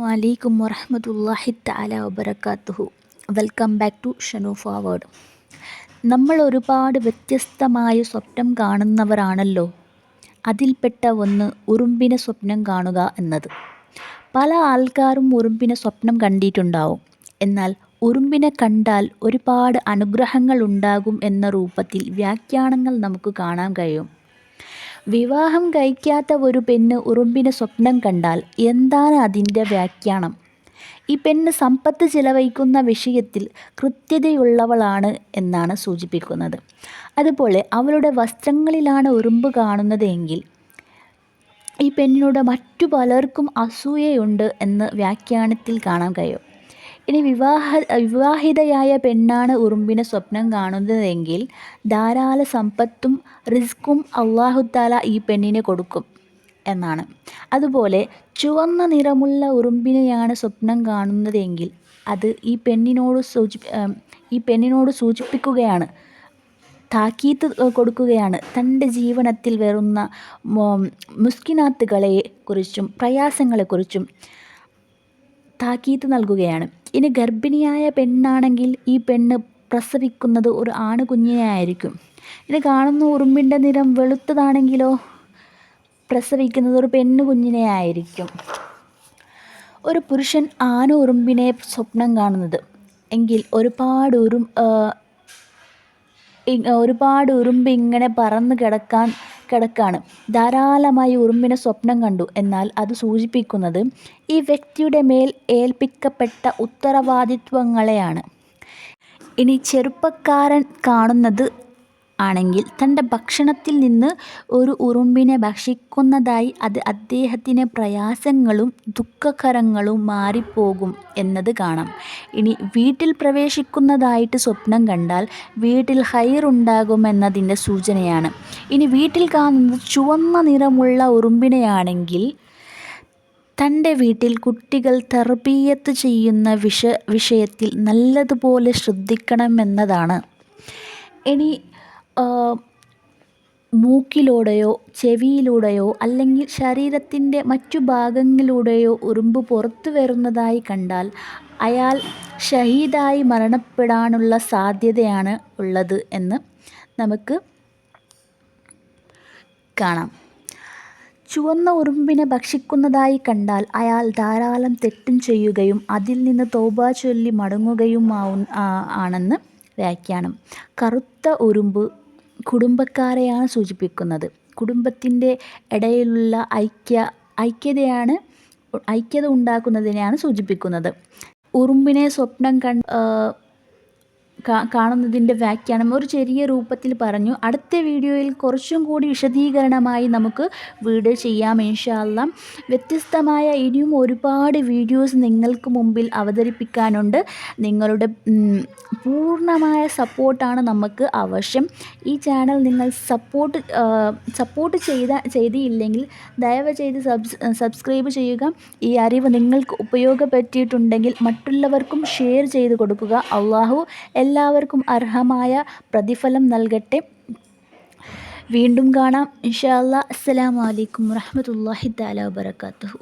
വലൈക്കും വറഹമത്തല്ലാഹി തആല വബറകാതുഹു welcome back to Shanu forward. നമ്മൾ ഒരുപാട് വ്യത്യസ്തമായ സ്വപ്നം കാണുന്നവരാണല്ലോ. അതിൽപ്പെട്ട ഒന്ന് ഉറുമ്പിനെ സ്വപ്നം കാണുക എന്നത്. പല ആൾക്കാരും ഉറുമ്പിനെ സ്വപ്നം കണ്ടിട്ടുണ്ടാവും. എന്നാൽ ഉറുമ്പിനെ കണ്ടാൽ ഒരുപാട് അനുഗ്രഹങ്ങൾ ഉണ്ടാകും എന്ന രൂപത്തിൽ വ്യാഖ്യാനങ്ങൾ നമുക്ക് കാണാൻ കഴിയും. വിവാഹം കഴിക്കാത്ത ഒരു പെണ്ണ് ഉറുമ്പിനെ സ്വപ്നം കണ്ടാൽ എന്താണ് അതിന്റെ വ്യാഖ്യാനം? ഈ പെണ്ണ് സമ്പത്ത് ചിലവഴിക്കുന്ന വിഷയത്തിൽ കൃത്യതയുള്ളവളാണ് എന്നാണ് സൂചിപ്പിക്കുന്നത്. അതുപോലെ അവളുടെ വസ്ത്രങ്ങളിലാണ് ഉറുമ്പ് കാണുന്നതെങ്കിൽ ഈ പെണ്ണിനോട് മറ്റു പലർക്കും അസൂയയുണ്ട് എന്ന് വ്യാഖ്യാനത്തിൽ കാണാൻ കഴിയും. ഇനി വിവാഹ വിവാഹിതയായ പെണ്ണാണ് ഉറുമ്പിനെ സ്വപ്നം കാണുന്നതെങ്കിൽ ധാരാളം സമ്പത്തും റിസ്ക്കും അള്ളാഹുത്താല ഈ പെണ്ണിന് കൊടുക്കും എന്നാണ്. അതുപോലെ ചുവന്ന നിറമുള്ള ഉറുമ്പിനെയാണ് സ്വപ്നം കാണുന്നതെങ്കിൽ അത് ഈ പെണ്ണിനോട് സൂചി ഈ പെണ്ണിനോട് സൂചിപ്പിക്കുകയാണ്. താക്കീത്ത് കൊടുക്കുകയാണ്. തന്റെ ജീവനത്തിൽ വരുന്ന മുസ്കിനാത്തുകളെ കുറിച്ചും പ്രയാസങ്ങളെക്കുറിച്ചും താക്കീത്ത് നൽകുകയാണ്. ഇനി ഗർഭിണിയായ പെണ്ണാണെങ്കിൽ ഈ പെണ്ണ് പ്രസവിക്കുന്നത് ഒരു ആണ് കുഞ്ഞിനെയായിരിക്കും ഇനി കാണുന്ന ഉറുമ്പിന്റെ നിറം വെളുത്തതാണെങ്കിലോ പ്രസവിക്കുന്നത് ഒരു പെണ്ണ് കുഞ്ഞിനെ ആയിരിക്കും ഒരു പുരുഷൻ ആന ഉറുമ്പിനെ സ്വപ്നം കാണുന്നത്. എങ്കിൽ ഒരുപാട് ഉറും ഒരുപാട് ഉറുമ്പ് ഇങ്ങനെ പറന്ന് കിടക്കാൻ കിടക്കാണ്. ധാരാളമായി ഉറുമ്പിനെ സ്വപ്നം കണ്ടു. എന്നാൽ അത് സൂചിപ്പിക്കുന്നത് ഈ വ്യക്തിയുടെ മേൽ ഏൽപ്പിക്കപ്പെട്ട ഉത്തരവാദിത്വങ്ങളെയാണ്. ഇനി ചെറുപ്പക്കാരൻ കാണുന്നത് ആണെങ്കിൽ തന്റെ ഭക്ഷണത്തിൽ നിന്ന് ഒരു ഉറുമ്പിനെ ഭക്ഷിക്കുന്നതായി അത് അദ്ദേഹത്തിന് പ്രയാസങ്ങളും ദുഃഖകരങ്ങളും മാറിപ്പോകും എന്നത് കാണാം. ഇനി വീട്ടിൽ പ്രവേശിക്കുന്നതായിട്ട് സ്വപ്നം കണ്ടാൽ വീട്ടിൽ ഹൈറുണ്ടാകുമെന്നതിന്റെ സൂചനയാണ്. ഇനി വീട്ടിൽ കാണുന്നത് ചുവന്ന നിറമുള്ള ഉറുമ്പിനെയാണെങ്കിൽ തന്റെ വീട്ടിൽ കുട്ടികൾ തർബീയത്ത് ചെയ്യുന്ന വിഷ വിഷയത്തിൽ നല്ലതുപോലെ ശ്രദ്ധിക്കണമെന്നതാണ്. ഇനി മൂക്കിലൂടെയോ ചെവിയിലൂടെയോ അല്ലെങ്കിൽ ശരീരത്തിന്റെ മറ്റു ഭാഗങ്ങളിലൂടെയോ ഉറുമ്പ് പുറത്തു വരുന്നതായി കണ്ടാൽ അയാൾ ഷഹീദായി മരണപ്പെടാനുള്ള സാധ്യതയാണ് ഉള്ളത് എന്ന് നമുക്ക് കാണാം. ചുവന്ന ഉറുമ്പിനെ ഭക്ഷിക്കുന്നതായി കണ്ടാൽ അയാൾ ധാരാളം തെറ്റും ചെയ്യുകയും അതിൽ നിന്ന് തൗബ ചൊല്ലി മടങ്ങുകയും ആണെന്ന് വ്യാഖ്യാനം. കറുത്ത ഉറുമ്പ് കുടുംബക്കാരെയാണ് സൂചിപ്പിക്കുന്നത്. കുടുംബത്തിന്റെ ഇടയിലുള്ള ഐക്യ ഐക്യതയാണ് ഐക്യത ഉണ്ടാക്കുന്നതിനെയാണ് സൂചിപ്പിക്കുന്നത്. ഉറുമ്പിനെ സ്വപ്നം കണ്ട് കാണുന്നതിന്റെ വ്യാഖ്യാനം ഒരു ചെറിയ രൂപത്തിൽ പറഞ്ഞു. അടുത്ത വീഡിയോയിൽ കുറച്ചും കൂടി വിശദീകരണമായി നമുക്ക് വീഡിയോ ചെയ്യാം ഇൻഷാല്ല വ്യത്യസ്തമായ ഇനിയും ഒരുപാട് വീഡിയോസ് നിങ്ങൾക്ക് മുമ്പിൽ അവതരിപ്പിക്കാനുണ്ട്. നിങ്ങളുടെ പൂർണമായ സപ്പോർട്ടാണ് നമുക്ക് ആവശ്യം. ഈ ചാനൽ നിങ്ങൾ സപ്പോർട്ട് സപ്പോർട്ട് ചെയ്ത ചെയ്തില്ലെങ്കിൽ ദയവ് ചെയ്ത് സബ്സ്ക്രൈബ് ചെയ്യുക. ഈ അറിവ് നിങ്ങൾക്ക് ഉപയോഗപ്പെട്ടിട്ടുണ്ടെങ്കിൽ മറ്റുള്ളവർക്കും ഷെയർ ചെയ്ത് കൊടുക്കുക. അള്ളാഹു എല്ലാവർക്കും അർഹമായ പ്രതിഫലം നൽകട്ടെ. വീണ്ടും കാണാം. ഇൻഷാ അല്ലാ അസ്സലാമു അലൈക്കും താല വബറകാതുഹു.